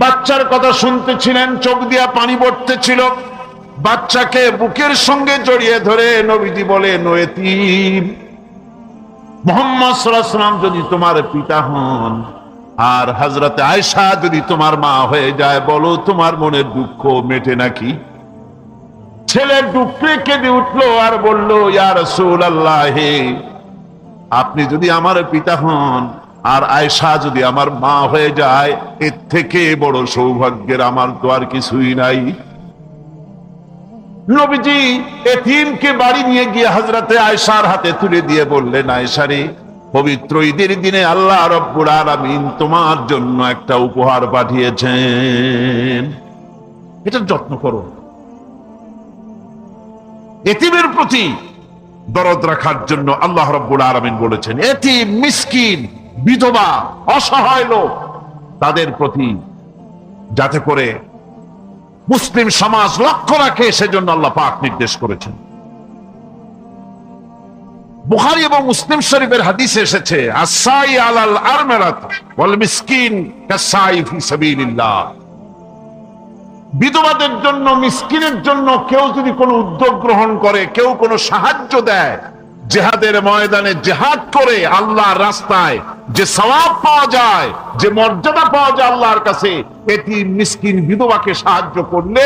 বাচ্চার কথা শুনতেছিলেন, চোখ দিয়া পানি পড়তেছিল। বাচ্চাকে বুকের সঙ্গে জড়িয়ে ধরে নবীজি বলে নয়েতিম মোহাম্মদ যদি তোমার পিতা হন, আর হজরতে আয়সা যদি তোমার মা হয়ে যায়, বলো তোমার মনের দুঃখ মেটে নাকি? ছেলে ডুকরে কেঁদে উঠল আর বলল ইয়ার রসুল আল্লাহ আপনি যদি আমার পিতা হন আর আয়সা যদি আমার মা হয়ে যায়, এর থেকে বড় সৌভাগ্যের আমার তো আর কিছুই নাই। নবীজি এতিমকে বাড়ি নিয়ে গিয়ে হাজরাতে আয়সার হাতে তুলে দিয়ে বললেন আয়সারে পবিত্র ঈদের দিনে আল্লাহ রব্বুর আলামিন তোমার জন্য একটা উপহার পাঠিয়েছেন। এটা যত্ন করো। এতিমের প্রতি দরদ রাখার জন্য আল্লাহ রব্বুল আলমিন বলেছেন, এতিম, মিসকিন বিধবা, অসহায় লোক, তাদের প্রতি যাতে করে মুসলিম সমাজ লক্ষ্য রাখে, সেজন্য আল্লাহ পাক নির্দেশ করেছেন। বুখারী এবং মুসলিম শরীফের হাদিসে এসেছে আসাই আলাল আরমেরাত ওয়াল মিসকিন বিধবাদের জন্য, মিসকিনের জন্য কেউ যদি কোনো উদ্যোগ গ্রহণ করে, কেউ কোনো সাহায্য দেয় জেহাদের ময়দানে জেহাদ করে আল্লাহর রাস্তায় যে সওয়াব পাওয়া যায়, যে মর্যাদা পাওয়া যায় আল্লাহর কাছে, এটি মিসকিন বিধবাকে সাহায্য করলে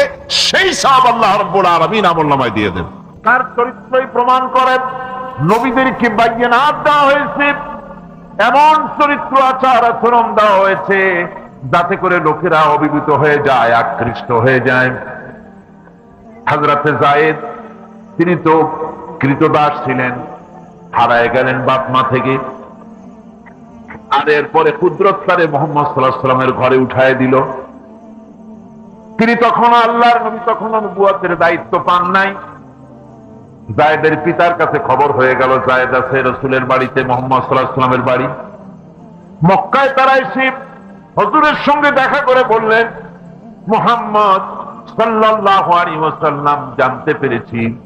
সেই সওয়াব আল্লাহ রব্বুল আলামিন আমলনামায় দিয়ে দেন। তার চরিত্রই প্রমাণ করে নবীদেরকে বাইয়ানাত দেওয়া হয়েছে, এমন চরিত্র আচার আচরণ দেওয়া হয়েছে, যাতে করে লোকেরা অভিভূত হয়ে যায়, আকৃষ্ট হয়ে যায়। হাজরাতে জায়েদ তিনি তো কৃতদাস ছিলেন। হারায় গেলেন বাপ মা থেকে। আর এরপরে কুদরত তারে মোহাম্মদ সাল্লাহ সাল্লামের ঘরে উঠায় দিল। তিনি তখন আল্লাহর নবী তখনও নবুয়াতের দায়িত্ব পান নাই। জায়েদের পিতার কাছে খবর হয়ে গেল, জায়েদ আছে রসুলের বাড়িতে, মোহাম্মদ সাল্লাহ সাল্লামের বাড়ি। মক্কায় তারা এসে হজুরের সঙ্গে দেখা করে বললেন, মোহাম্মদ সাল্লাহ আলী ওসাল্লাম জানতে পেরেছি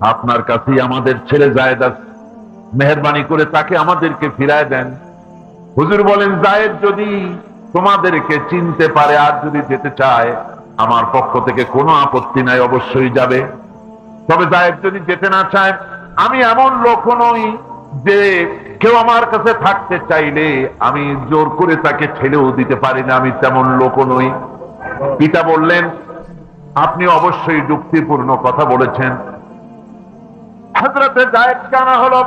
আপনার কাছেই আমাদের ছেলে জায়েদ আছে। মেহরবানি করে তাকে আমাদেরকে ফিরায় দেন। হুজুর বলেন, জায়েদ যদি তোমাদেরকে চিনতে পারে আর যদি যেতে চায়, আমার পক্ষ থেকে কোনো আপত্তি নাই, অবশ্যই যাবে। তবে জায়েদ যদি যেতে না চায়, আমি এমন লোক নই যে কেউ আমার কাছে থাকতে চাইলে আমি জোর করে তাকে ঠেলেও দিতে পারি না, আমি তেমন লোক নই। পিতা বললেন, আপনি অবশ্যই যুক্তিপূর্ণ কথা বলেছেন। হাজরাতে জায়েদ জানা হলো।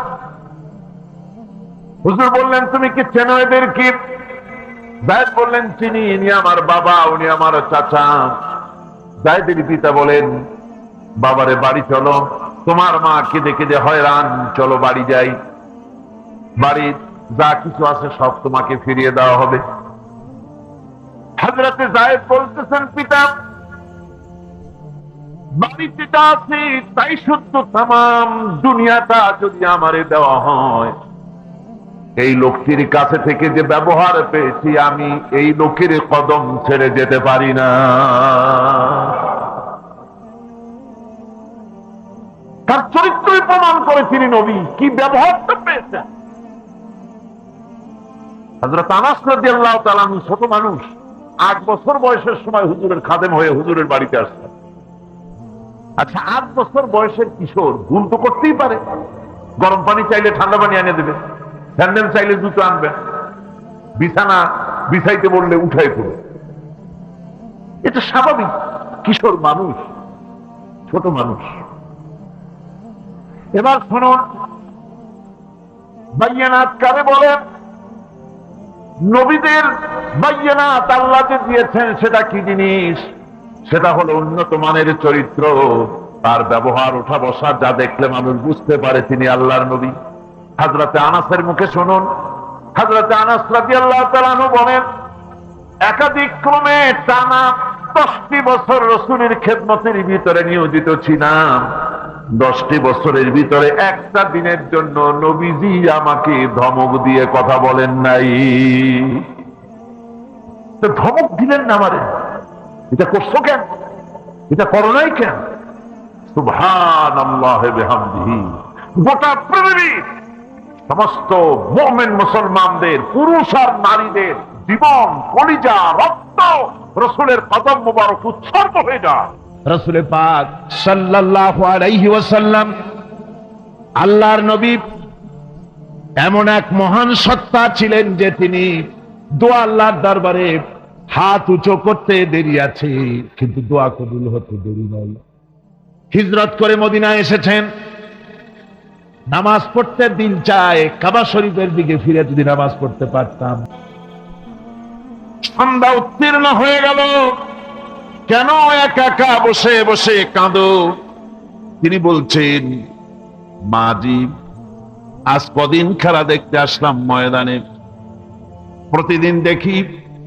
হুজুর বললেন, তুমি কি চেনো এদের কি? জায়েদ বললেন, চিনি, ইনি আমার বাবা, উনি আমার চাচা। জায়েদের পিতা বলেন, বাবারে, বাড়ি চলো। তোমার মা কেঁদে কেঁদে হয়রান, চলো বাড়ি যাই। বাড়ির যা কিছু আছে সব তোমাকে ফিরিয়ে দেওয়া হবে। হাজরাতে জায়েদ বলতেছেন, পিতা বাড়ি যেটা আছে, তাই সত্য তাম দুনিয়াটা যদি আমারে দেওয়া হয়। এই লোকটির কাছে থেকে যে ব্যবহার পেয়েছি, আমি এই লোকের কদম ছেড়ে যেতে পারি না। তার চরিত্রই প্রমাণ করে তিনি নবী। কি ব্যবহারটা পেয়েছেন? হজরত আনাস রাদিয়াল্লাহু তাআলা আনহু, ছোট মানুষ, আট বছর বয়সের সময় হুজুরের খাদেম হয়ে হুজুরের বাড়িতে আসতেন আচ্ছা আট বছর বয়সের কিশোর, ভুল তো করতেই পারে। গরম পানি চাইলে ঠান্ডা পানি এনে দেবে। স্যান্ডেল চাইলে জুতো আনবে। বিছানা বিছাইতে বললে উঠাই পড়বে এটা স্বাভাবিক। কিশোর মানুষ, ছোট মানুষ। এবার শুনুন বাইয়ানাত কারে বলেন, নবীদের বাইয়ানাত আল্লাহ দিয়েছেন, সেটা কি জিনিস? সেটা হলো উন্নত মানের চরিত্র। তার ব্যবহার ওঠা বসা যা দেখলে মানুষ বুঝতে পারে তিনি আল্লাহর নবী। হাজরাতে আনাসের মুখে শুনুন। হাজরাতে আনাস আল্লাহ তালানু বলেন, একাধিক ক্রমে টানা দশটি বছর রসুলের খেদমতের ভিতরে নিয়োজিত ছিলাম। দশটি বছরের ভিতরে একটা দিনের জন্য নবীজি আমাকে ধমক দিয়ে কথা বলেন নাই। ধমক দিলেন না আমারে? এটা করছ কেন? এটা করো নাই কেন? সুভান গোটা পৃথিবী, সমস্ত মুসলমানদের, পুরুষ আর নারীদের জীবন, কলিজা, রক্ত রসুলের কদম মুবারক উৎসর্গ হয়ে যায়। রসুল পাক সাল্লাল্লাহু আল্লাহর নবী এমন এক মহান সত্তা ছিলেন যে তিনি দোয়া আল্লাহর দরবারে হাত উঁচু করতে দেরি আছে, কিন্তু দোয়া কবুল হতে দেরি নয়। হিজরত করে মদিনায় এসেছেন। নামাজ পড়তে দিন চায়, কাবা শরীফের দিকে ফিরে যদি নামাজ পড়তে পারতাম। সন্ধ্যা উত্তীর্ণ হয়ে গেল। কেন একা একা বসে বসে কাঁদো? তিনি বলছেন মাজি আজ কদিন খেলা দেখতে আসলাম ময়দানে। প্রতিদিন দেখি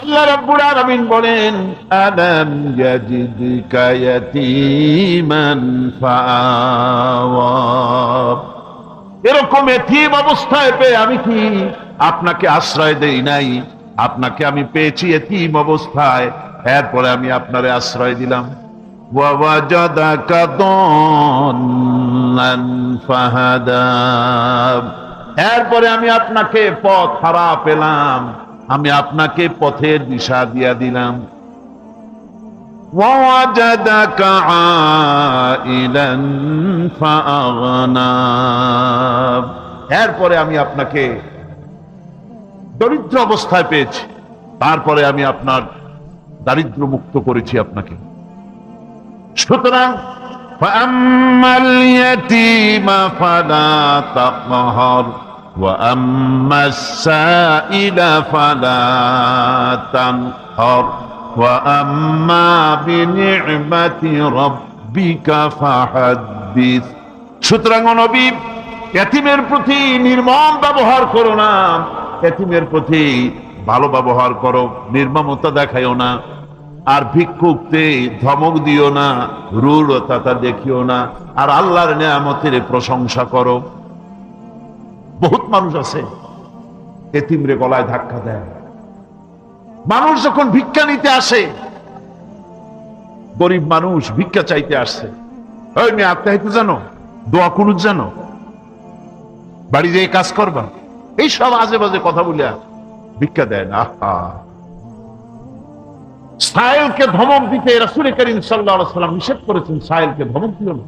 আল্লাহ রাব্বুল আলামিন বলেন, আলাম ইয়াজিদকা ইয়াতীমান ফাআওয়া এরকম এতিম অবস্থায় পেয়ে আমি কি আপনাকে আশ্রয় দেই নাই? আপনাকে আমি পেয়েছি এতিম অবস্থায়, এরপরে আমি আপনারে আশ্রয় দিলাম। ওয়াওয়াজাদাকা দল্লান ফাহাদা এরপরে আমি আপনাকে পথ হারা পেলাম। আমি আপনাকে পথের দিশা দিয়া দিলাম ووجدك عائلا فأغنى এরপরে আমি আপনাকে দরিদ্র অবস্থায় পেয়েছি তারপরে আমি আপনার দারিদ্র মুক্ত করেছি আপনাকে সুতরাং فأما اليتيم فلا تقهر وأما السائل فلا تنهر وأما بنعمة ربك فحدث সুতরাং ও নবী এতিমের প্রতি নির্মম ব্যবহার করো না এতিমের প্রতি ভালো ব্যবহার করো নির্মমতা দেখাইও না আর ভিক্ষুকতে ধমক দিও না রূঢ়তা দেখিও না আর আল্লাহর নিয়ামতের প্রশংসা করো বহুত মানুষ আছে, এতিমরে গলায় ধাক্কা দেয়। মানুষ যখন ভিক্ষা নিতে আসে, গরিব মানুষ ভিক্ষা চাইতে আসছে ওই মেয়ে আত্মাহিত জানো দোয়া কুনুত জানো বাড়ি যেয়ে কাজ করবা। এই সব আজে বাজে কথা বলে ভিক্ষা দেয় না। আহা। সাহেলকে ধমক দিতে রাসুল করিম সাল্লাহ সাল্লাম নিষেধ করেছেন, সাহেলকে ধমক দিল না।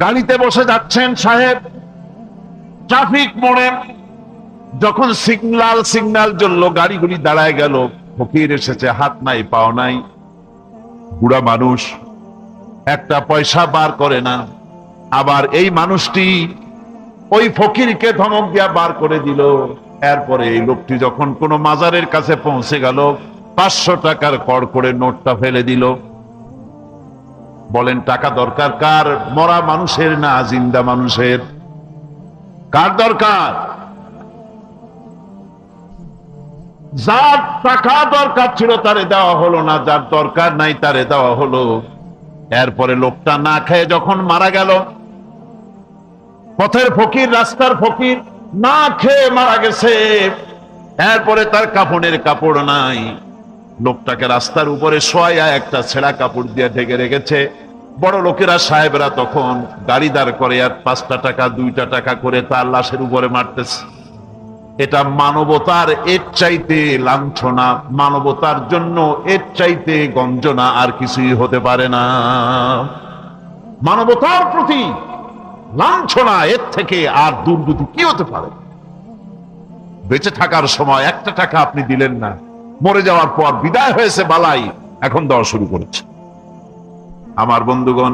গাড়িতে বসে যাচ্ছেন সাহেব। ট্রাফিক মোড়ে যখন সিগনাল সিগনাল জ্বলল গাড়িগুলি দাঁড়ায় গেল। ফকির এসেছে, হাত নাই, পাও নাই। বুড়া মানুষ, একটা পয়সা বার করে না। আবার এই মানুষটি ওই ফকিরকে ধমক দিয়া বার করে দিল। এরপরে এই লোকটি যখন কোনো মাজারের কাছে পৌঁছে গেল, পাঁচশো টাকার কড় করে নোটটা ফেলে দিল। বলেন, টাকা দরকার কার? মরা মানুষের না জিন্দা মানুষের? কার দরকার? যার টাকা দরকার ছিল তারে দেওয়া হলো না, যার দরকার নাই তারে দেওয়া হলো। এরপরে লোকটা না খেয়ে যখন মারা গেল, পথের ফকির, রাস্তার ফকির না খেয়ে মারা গেছে। এরপরে তার কাপড়ের কাপড় নাই। লোকটাকে রাস্তার উপরে শোয়া একটা ছেঁড়া কাপড় দিয়ে ঢেকে রেখেছে। বড় লোকেরা সাহেবরা তখন গাড়ি দাঁড় করে আর পাঁচটা টাকা, দুইটা টাকা করে তার লাশের উপরে মারতেছে। এটা মানবতার, এর চাইতে লাঞ্ছনা। মানবতার জন্য এর চাইতে গঞ্জনা আর কিছুই হতে পারে না। মানবতার প্রতি লাঞ্ছনা এর থেকে আর দুর্গতি কি হতে পারে? বেঁচে থাকার সময় একটা টাকা আপনি দিলেন না। মরে যাওয়ার পর বিদায় হয়েছে বালাই, এখন দেওয়া শুরু করেছে। আমার বন্ধুগণ,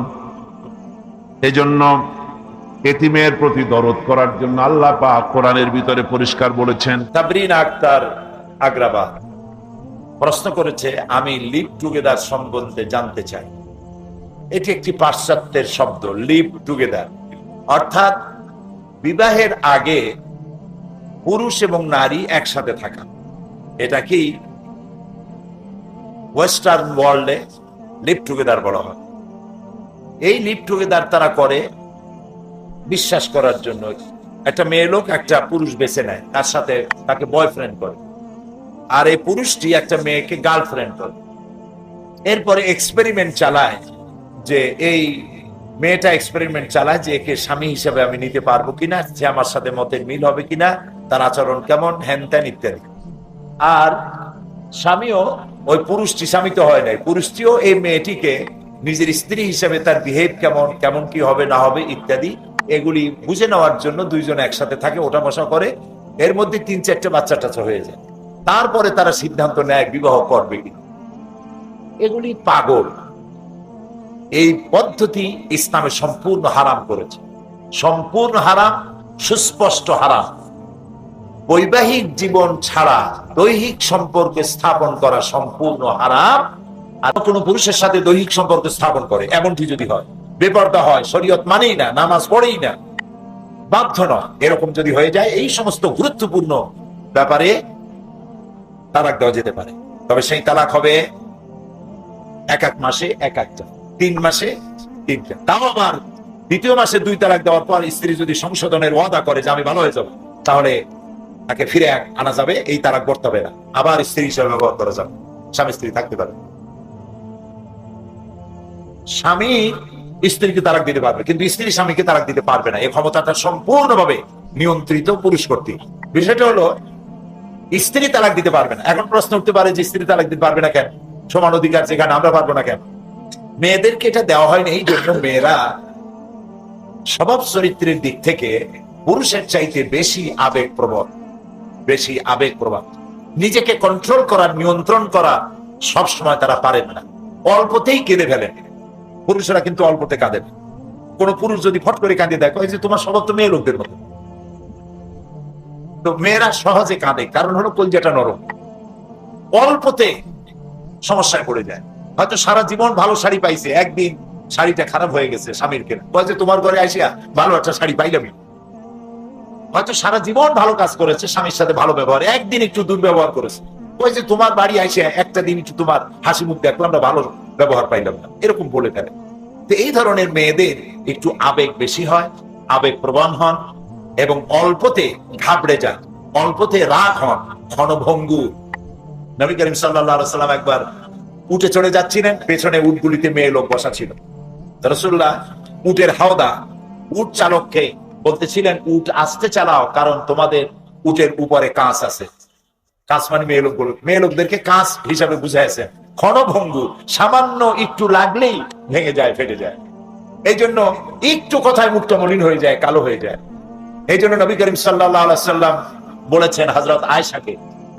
এজন্য এতিমের প্রতি দরদ করার জন্য আল্লাহ পাক কোরআনের ভিতরে পরিষ্কার বলেছেন, তাবরিন আক্তার আগ্রাবাদ প্রশ্ন করেছে, আমি লিভ টুগেদার সম্বন্ধে জানতে চাই। এটি একটি পাশ্চাত্যের শব্দ, লিভ টুগেদার। অর্থাৎ বিবাহের আগে পুরুষ এবং নারী একসাথে থাকা। এটা কি ওয়েস্টার্ন ওয়ার্ল্ডে লিভ টুগেদার বলা হয়। এই লিভ টুগেদার তারা করে বিশ্বাস করার জন্য। একটা মেয়ে লোক একটা পুরুষ বেছে নেয়, তার সাথে তাকে বয়ফ্রেন্ড করে। আর এই পুরুষটি একটা মেয়েকে গার্লফ্রেন্ড করে। এরপরে এক্সপেরিমেন্ট চালায় যে এই মেয়েটা এক্সপেরিমেন্ট চালায় যে একে স্বামী হিসেবে আমি নিতে পারব কিনা, যে আমার সাথে মতের মিল হবে কিনা, তার আচরণ কেমন হ্যান ত্যান ইত্যাদি। আর স্বামীও ওই পুরুষটি স্বামী তো হয় নাই। পুরুষটিও এই মেয়েটিকে নিজের স্ত্রী হিসেবে তার বিহেভ কেমন কেমন কি হবে, না হবে ইত্যাদি, এগুলি বুঝে নেওয়ার জন্য দুইজন একসাথে থাকে ওটা বসা করে। এর মধ্যে তিন চারটে বাচ্চা টাচ্চা হয়ে যায়। তারপরে তারা সিদ্ধান্ত নেয় বিবাহ করবে এগুলি পাগল। এই পদ্ধতি ইসলামে সম্পূর্ণ হারাম করেছে। সম্পূর্ণ হারাম, সুস্পষ্ট হারাম। বৈবাহিক জীবন ছাড়া দৈহিক সম্পর্ক স্থাপন করা সম্পূর্ণ হারাম, আর কোনো পুরুষের সাথে দৈহিক সম্পর্ক স্থাপন করে, এমনটি যদি হয়। বেপর্দা হয়, শরীয়ত মানেই না, নামাজ পড়েই না। বাধ্য নয়। এরকম যদি হয়ে যায়, এই সমস্ত গুরুত্বপূর্ণ ব্যাপারে তালাক দেওয়া যেতে পারে। তবে সেই তালাক হবে এক এক মাসে এক একটা। তিন মাসে তিনটা। তাও আবার দ্বিতীয় মাসে দুই তালাক দেওয়ার পর স্ত্রী যদি সংশোধনের ওয়াদা করে যে আমি ভালো হয়ে যাব, তাহলে তাকে ফিরে আনা যাবে, এই তালাক করতে হবে না। আবার স্ত্রী হিসেবে ব্যবহার করা যাবে। স্বামী স্ত্রী থাকতে পারে। স্বামী স্ত্রীকে তালাক দিতে পারবে, কিন্তু স্ত্রী স্বামীকে তালাক দিতে পারবে না। এই ক্ষমতাটা সম্পূর্ণভাবে নিয়ন্ত্রিত পুরুষ কর্তৃক। বিষয়টা হলো, স্ত্রী তালাক দিতে পারবে না। এখন প্রশ্ন উঠতে পারে যে স্ত্রী তালাক দিতে পারবে না কেন? সমান অধিকার যেখানে আমরা পারব না কেন? মেয়েদেরকে এটা দেওয়া হয়নি, এই জন্য মেয়েরা স্বভাব চরিত্রের দিক থেকে পুরুষের চাইতে বেশি আবেগ প্রবণ বেশি আবেগ প্রবণ নিজেকে কন্ট্রোল করা, নিয়ন্ত্রণ করা সব সময় তারা পারেন না। অল্পতেই কেঁদে ফেলেন পুরুষেরা কিন্তু অল্পতে কাঁদে কোন পুরুষ যদি ফট করে কাঁদে দেয় কয় যে তোমার স্বভাব তো মেয়ে লোকদের মতো। তো মেয়েরা সহজে কাঁদে, কারণ হলো কলজাটা নরম। অল্পতে সমস্যায় পড়ে যায়। হয়তো সারা জীবন ভালো শাড়ি পাইছে, একদিন শাড়িটা খারাপ হয়ে গেছে স্বামীর কেনা। যে তোমার ঘরে আসিয়া ভালো একটা শাড়ি পাইলামই হয়তো সারা জীবন ভালো কাজ করেছে, স্বামীর সাথে ভালো ব্যবহার, একদিন একটু দুর্ব্যবহার করেছে। ওই যে তোমার বাড়ি আইসে একটা দিন একটু তোমার হাসি মুখ দেখলাম না ভালো ব্যবহার পাইলাম না। এরকম বলে ফেলে। তো এই ধরনের মেয়েদের একটু আবেগ বেশি হয়, আবেগ প্রবণ হন এবং অল্পতে ঘাবড়ে যান, অল্পতে রাগ হন ক্ষণভঙ্গুর নবী করিম সাল্লাম একবার উঠে চড়ে যাচ্ছিলেন, পেছনে উটগুলিতে মেয়ে লোক বসা ছিল। রসুল্লাহ উটের হাওদা, উট চালককে বলতেছিলেন, উট আসতে চালাও, কারণ তোমাদের উটের উপরে কাঁচ আছে। কাঁচ মানে মেয়ে লোক বলুন মেয়ে লোকদেরকে কাঁচ হিসাবে বুঝাইছেন ক্ষণভঙ্গুর সামান্য একটু লাগলেই ভেঙে যায়, ফেটে যায়। এই জন্য একটু কথায় মুখটা মলিন হয়ে যায়, কালো হয়ে যায়। এই জন্য নবী করিম সাল্লাম বলেছেন হজরত আয়সাকে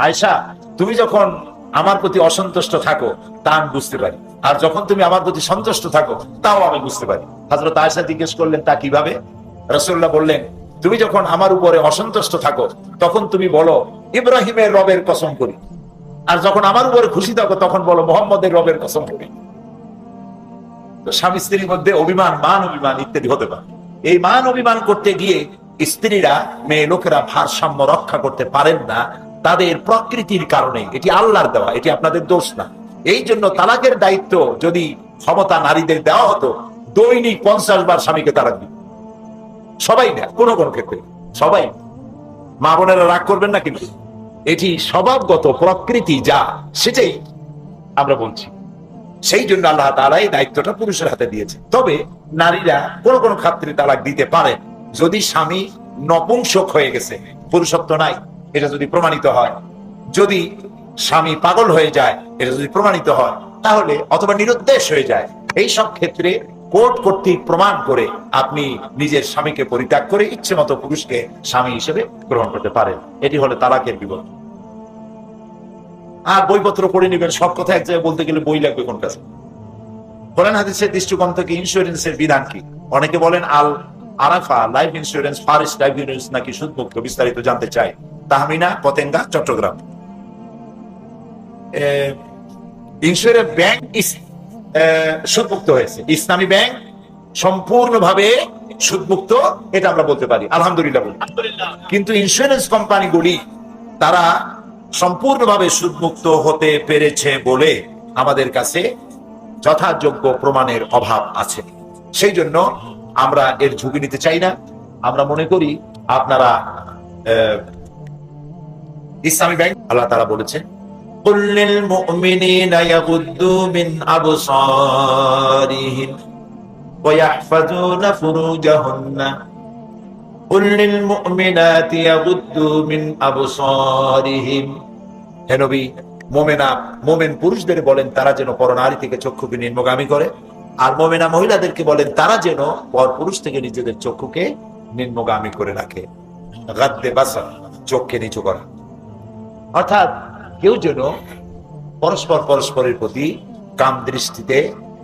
আয়সা তুমি যখন আমার প্রতি অসন্তুষ্ট থাকো, তা আমি বুঝতে পারি। আর যখন তুমি আমার প্রতি সন্তুষ্ট থাকো, তাও আমি বুঝতে পারি। হজরত আয়সা জিজ্ঞেস করলেন, তা কীভাবে? রসুল্লাহ বললেন, তুমি যখন আমার উপরে অসন্তুষ্ট থাকো, তখন তুমি বলো, ইব্রাহিমের রবের কসম করি। আর যখন আমার উপরে খুশি থাকো, তখন বলো, মোহাম্মদের রবের কসম করি। স্বামী স্ত্রীর মধ্যে অভিমান, মান অভিমান ইত্যাদি হতে পারে। এই মান অভিমান করতে গিয়ে স্ত্রীরা, মেয়ে লোকেরা ভারসাম্য রক্ষা করতে পারেন না, তাদের প্রকৃতির কারণে। এটি আল্লাহর দেওয়া, এটি আপনাদের দোষ না। এই জন্য তালাকের দায়িত্ব যদি ক্ষমতা নারীদের দেওয়া হতো, দৈনিক পঞ্চাশ বার স্বামীকে তালাক দিত। সবাই না কোনো কোনো ক্ষেত্রে। সবাই। মা বোনেরা রাগ করবেন না কিন্তু। এটি স্বভাবগত প্রকৃতি যা, সেটাই আমরা বলছি। সেই জন্য আল্লাহ এই দায়িত্বটা পুরুষের হাতে দিয়েছে তবে নারীরা কোন কোন ক্ষেত্রে তালাক দিতে পারে। যদি স্বামী নপুংসক হয়ে গেছে, পুরুষত্ব নাই, এটা যদি প্রমাণিত হয়। যদি স্বামী পাগল হয়ে যায়, এটা যদি প্রমাণিত হয়, তাহলে অথবা নিরুদ্দেশ হয়ে যায়। এই সব ক্ষেত্রে কোর্ট কর্তৃক প্রমাণ করে আপনি নিজের স্বামীকে পরিত্যাগ করে ইচ্ছে মতো পুরুষকে স্বামী হিসেবে গ্রহণ করতে পারেন। এটি হলো তালাকের বিবরণ। আর বইপত্র পড়ে নেবেন, সব কথা এক জায়গায় বলতে গেলে বই লাগবে কোন কাছে কোরআন হাদিসের দৃষ্টিকোণ থেকে ইন্স্যুরেন্সের বিধান কি? অনেকে বলেন, আল আরাফা লাইফ ইন্স্যুরেন্স ফারিস লাইফ ইন্স্যুরেন্স নাকি সুদমুক্ত, বিস্তারিত জানতে চাই। তাহমিনা, পতেঙ্গা, চট্টগ্রাম। ইন্স্যুরেন্স ব্যাংক সুদমুক্ত হয়েছে। ইসলামী ব্যাংক সম্পূর্ণভাবে সুদমুক্ত এটা আমরা বলতে পারি। আলহামদুলিল্লাহ বলি কিন্তু ইন্স্যুরেন্স কোম্পানিগুলি তারা সম্পূর্ণভাবে সুদমুক্ত হতে পেরেছে বলে আমাদের কাছে যথাযোগ্য প্রমাণের অভাব আছে। সেই জন্য আমরা এর ঝুঁকি নিতে চাই না। আমরা মনে করি আপনারা আহ, ইসলামী ব্যাংক আল্লাহ তারা বলেছেন قل للمؤمنين يغضوا من أبصارهم ويحفظون فروجهن قل للمؤمنات يغضوا من أبصارهم হে নবী মোমেনা মোমেন পুরুষদের বলেন তারা যেন পরনারী থেকে চক্ষুকে নিম্নগামী করে আর মোমেনা মহিলাদেরকে বলেন তারা যেন পর পুরুষ থেকে নিজেদের চক্ষুকে নিম্নগামী করে রাখে গাদ্দে বাসা চোখকে নিচু করা অর্থাৎ কেউ যেন পরস্পর পরস্পরের প্রতি কাম দৃষ্টিতে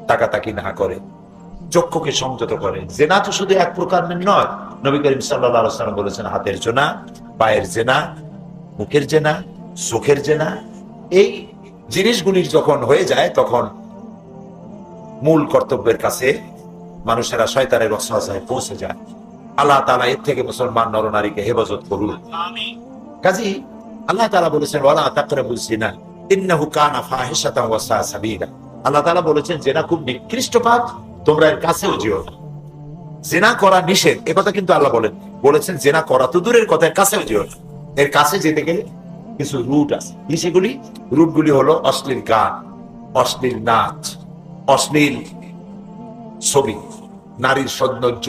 তাকাতাকি না করে চক্ষুকে সংযত করে। জেনা তো শুধু এক প্রকার নয়। নবী করিম সাল্লাম বলেছেন হাতের জেনা পায়ের জেনা মুখের জেনা চোখের জেনা। এই জিনিসগুলির যখন হয়ে যায় তখন মূল কর্তব্যের কাছে মানুষেরা শয়তানের অসহায় পৌঁছে যায়। আল্লাহ তালা এর থেকে মুসলমান নরনারীকে হেফাজত করুন। কাজী আল্লাহ তালা বলেছেন, ওয়ালা তাকরাবুজ জিনা ইন্নাহু কানা ফাহিশাতান ওয়া সা সাবিলা। আল্লাহ তাআলা বলেছেন খুব নিকৃষ্ট তোমরা এর কাছেও না। জেনা করা নিষেধ কথা কিন্তু আল্লাহ বলেন। বলেছেন জেনা করা তো দূরের কথা, এর কাছেও না। এর কাছে যেতে গেলে কিছু রুট আছে। কি সেগুলি? হলো অশ্লীল গান, অশ্লীল নাচ, অশ্লীল ছবি, নারীর সৌন্দর্য,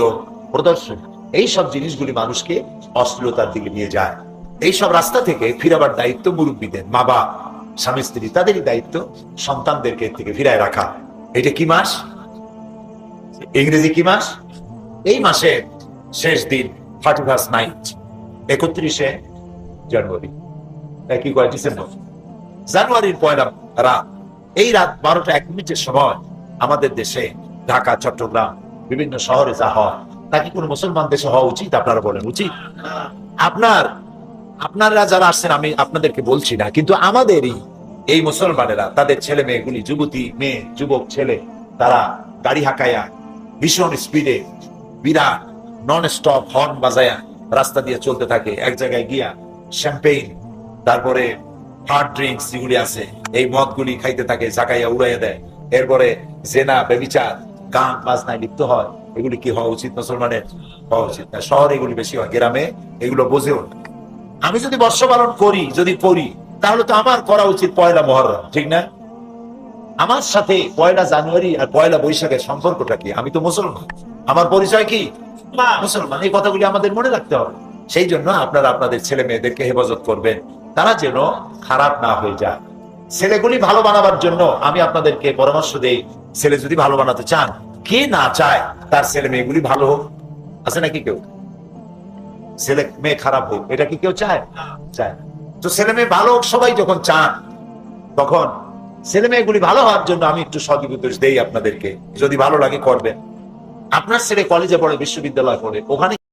প্রদর্শন। এই সব জিনিসগুলি মানুষকে অশ্লীলতার দিকে নিয়ে যায়। এই সব রাস্তা থেকে ফিরাবার দায়িত্ব মুরব্বীদের। মা বাপ, স্বামী, স্ত্রী, তাদেরই দায়িত্ব সন্তানদেরকে থেকে ফিরায় রাখা। এটা কি মাস? ইংরেজি কি মাস? এই মাসে শেষ দিন থার্টি ফার্স্ট নাইট একত্রিশে জানুয়ারি। কি কয়? ডিসেম্বর। জানুয়ারির পয়লা রাত। এই রাত বারোটা এক মিনিটের সময় আমাদের দেশে ঢাকা, চট্টগ্রাম, বিভিন্ন শহরে যা হয় তা কি কোনো মুসলমান দেশে হওয়া উচিত? আপনারা বলেন, উচিত। আপনার আপনারা যারা আসছেন, আমি আপনাদেরকে বলছি না, কিন্তু আমাদেরই এই মুসলমানেরা, তাদের ছেলে মেয়েগুলি যুবতী মেয়ে, যুবক ছেলে, তারা গাড়ি হাঁকায়া, ভীষণ স্পিডে বিরাট নন স্টপ হর্ন বাজায়া রাস্তা দিয়ে চলতে থাকে। এক জায়গায় গিয়া শ্যাম্পেইন তারপরে হার্ড ড্রিঙ্কস যেগুলি আছে, এই মদগুলি খাইতে থাকে, জাকাইয়া উড়াইয়া দেয়। এরপরে জেনা বেবিচার গান, বাজনায় লিপ্ত হয়। এগুলি কি হওয়া উচিত মুসলমানের? হওয়া উচিত না। শহরে এগুলি বেশি হয়, গ্রামে এগুলো বোঝেও না। আমি যদি বর্ষ পালন করি, যদি করি তাহলে তো আমার করা উচিত পয়লা মহরম, ঠিক না? আমার সাথে পয়লা জানুয়ারি আর পয়লা বৈশাখের সম্পর্কটা কি? আমি তো মুসলমান। আমার পরিচয় কি? মুসলমান। এই কথাগুলি আমাদের মনে রাখতে হবে। সেই জন্য আপনারা আপনাদের ছেলে মেয়েদেরকে হেফাজত করবেন। তারা যেন খারাপ না হয়ে যায়। ছেলেগুলি ভালো বানাবার জন্য আমি আপনাদেরকে পরামর্শ দেই, ছেলে যদি ভালো বানাতে চান, কে না চায়, তার ছেলে মেয়েগুলি ভালো হোক। আছে নাকি কেউ? ছেলে মেয়ে খারাপ হোক এটা কি কেউ চায়? চায়। তো ছেলে মেয়ে ভালো হোক সবাই যখন চান তখন ছেলে মেয়েগুলি ভালো হওয়ার জন্য আমি একটু সজীব উপদেশ দেই আপনাদেরকে। যদি ভালো লাগে করবেন। আপনার ছেলে কলেজে পড়ে বিশ্ববিদ্যালয় পড়ে ওখানে